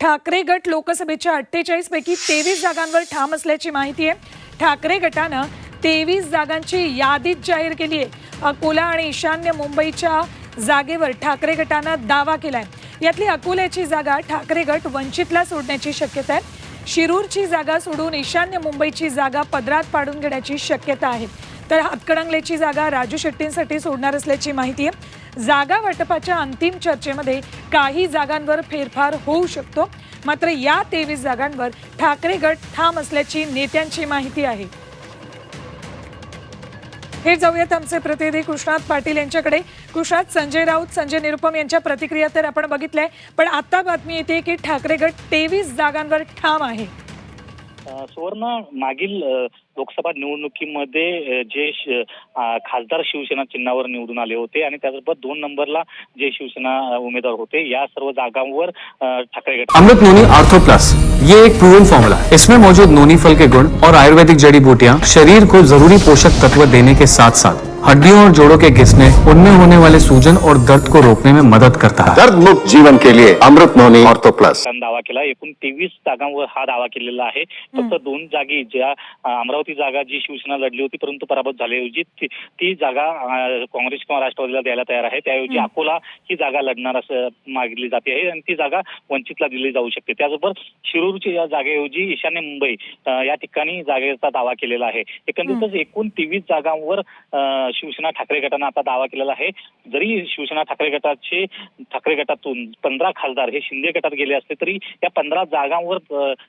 ठाकरे गट लोकसभेच्या अठ्ठेचाळीस पैकी तेवीस जागांवर ठाम असल्याची माहिती आहे. ठाकरे गटानं तेवीस जागांची यादीच जाहीर केली आहे. अकोला आणि ईशान्य मुंबईच्या जागेवर ठाकरे गटानं दावा केलाय. यातली अकोल्याची जागा ठाकरे गट वंचितला सोडण्याची शक्यता आहे. शिरूरची जागा सोडून ईशान्य मुंबईची जागा पदरात पाडून घेण्याची शक्यता आहे. तर हातकणंगलेची जागा राजू शेट्टींसाठी सोडणार असल्याची माहिती आहे. जागा वाटपाच्या अंतिम चर्चेमध्ये काही जागांवर फेरफार होऊ शकतो. मात्र या तेवीस जागांवर ठाकरे गट ठाम असल्याची नेत्यांची माहिती आहे. हे जाऊयात आमचे प्रतिनिधी कृष्णात पाटील यांच्याकडे. कृष्णात संजय राऊत संजय निरुपम यांच्या प्रतिक्रिया तर आपण बघितल्या पण आता बातमी येते की ठाकरे गट तेवीस जागांवर ठाम आहे. सुवर्ण मागील लोकसभा निवडणुकीमध्ये जे खासदार शिवसेना चिन्हावर निवडून आले होते आणि त्यासोबत दोन नंबरला जे शिवसेना उमेदवार होते या सर्व जागांवर ठाकरे गट अमृत नोनी आर्थो प्लस ये एक प्रूवन फॉर्मूला इसमें मौजूद नोनी फल के गुण और आयुर्वेदिक जड़ी बूटियाँ शरीर को जरूरी पोषक तत्व देने के साथ साथ हड्डियों और जोड़ों के घिसने उनमें होने वाले सूजन और दर्द को रोकने में मदद करता है। दर्द मुक्त जीवन के लिए अमृत नोनी ऑर्थो प्लस। दावा केला एकूण तेवीस जागांवर हा दावा केलेला आहे. फक्त दोन जागी ज्या अमरावती जागा जी शिवसेना लढली होती परंतु पराभूत झाल्याऐवजी ती- ती जागा काँग्रेस किंवा राष्ट्रवादीला द्यायला तयार आहे. त्याऐवजी अकोला ही जागा लढणार असं मागितली जाते आहे आणि ती जागा वंचितला दिली जाऊ शकते. त्याचबरोबर शिरूरची या जागेऐवजी ईशान्य मुंबई या ठिकाणी जागेचा दावा केलेला आहे. एकंदरीतच एकूण तेवीस जागांवर शिवसेना ठाकरे गटानं आता दावा केलेला आहे. जरी शिवसेना ठाकरे गटाचे ठाकरे गटातून पंधरा खासदार हे शिंदे गटात गेले असले तरी या पंधरा जागांवर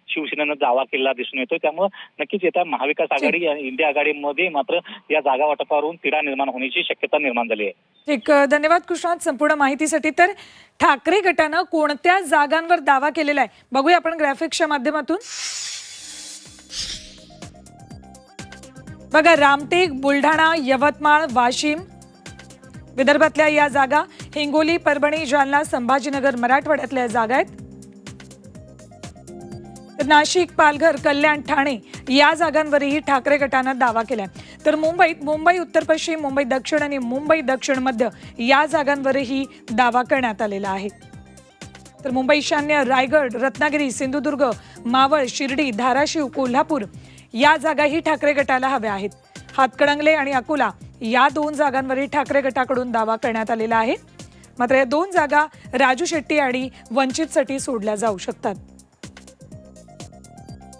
शिवसेनेनं दावा केलेला दिसून येतोय. त्यामुळे नक्कीच येत्या महाविकास आघाडी आणि इंडिया आघाडीमध्ये मात्र या जागा वाटपावरून तिढा निर्माण होण्याची शक्यता निर्माण झाली आहे. ठीक धन्यवाद कृष्णात संपूर्ण माहितीसाठी. तर ठाकरे गटानं कोणत्या जागांवर दावा केलेला आहे? बघूया आपण ग्राफिक्सच्या माध्यमातून. बघा रामटेक बुलढाणा यवतमाळ वाशिम विदर्भातल्या या जागा हिंगोली परभणी जालना संभाजीनगर मराठवाड्यातल्या जागा आहेत. तर नाशिक पालघर कल्याण ठाणे या जागांवरही ठाकरे गटानं दावा केलाय. तर मुंबईत मुंबई उत्तर पश्चिम मुंबई दक्षिण आणि मुंबई दक्षिण मध्य या जागांवरही दावा करण्यात आलेला आहे. तर मुंबई ईशान्य रायगड रत्नागिरी सिंधुदुर्ग मावळ शिर्डी धाराशिव कोल्हापूर या जागाही ठाकरे गटाला हव्या आहेत. हातकणंगले आणि अकोला या दोन जागांवरही ठाकरे गटाकडून दावा करण्यात आलेला आहे. मात्र या दोन जागा राजू शेट्टी आणि वंचितसाठी सोडल्या जाऊ शकतात.